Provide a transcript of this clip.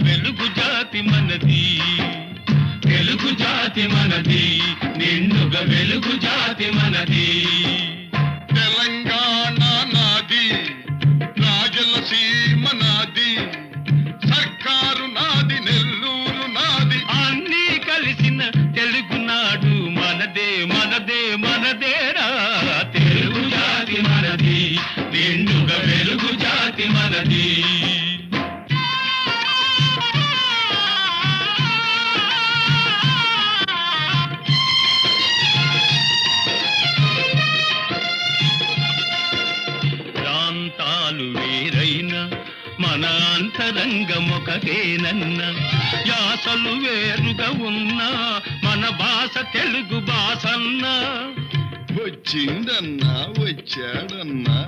వెలుగు జాతి మనది. తెలుగు జాతి మనది. నిండుగ వెలుగు జాతి మనది. తెలంగాణ నాది రాజలసీమ నాది సర్కారు నాది నెల్లూరు నాది. అన్నీ కలిసిన తెలుగునాడు మనదే మనదే మనదేరా. తెలుగు జాతి మనది నిండుగ వెలుగు జాతి మనది. ప్రాంతాలు వేరైన మన అంతరంగమొకటేనన్న. యాసలు వేరుగా ఉన్నా మన భాష తెలుగు భాషన్నా. వచ్చిందన్నా వచ్చాడన్నా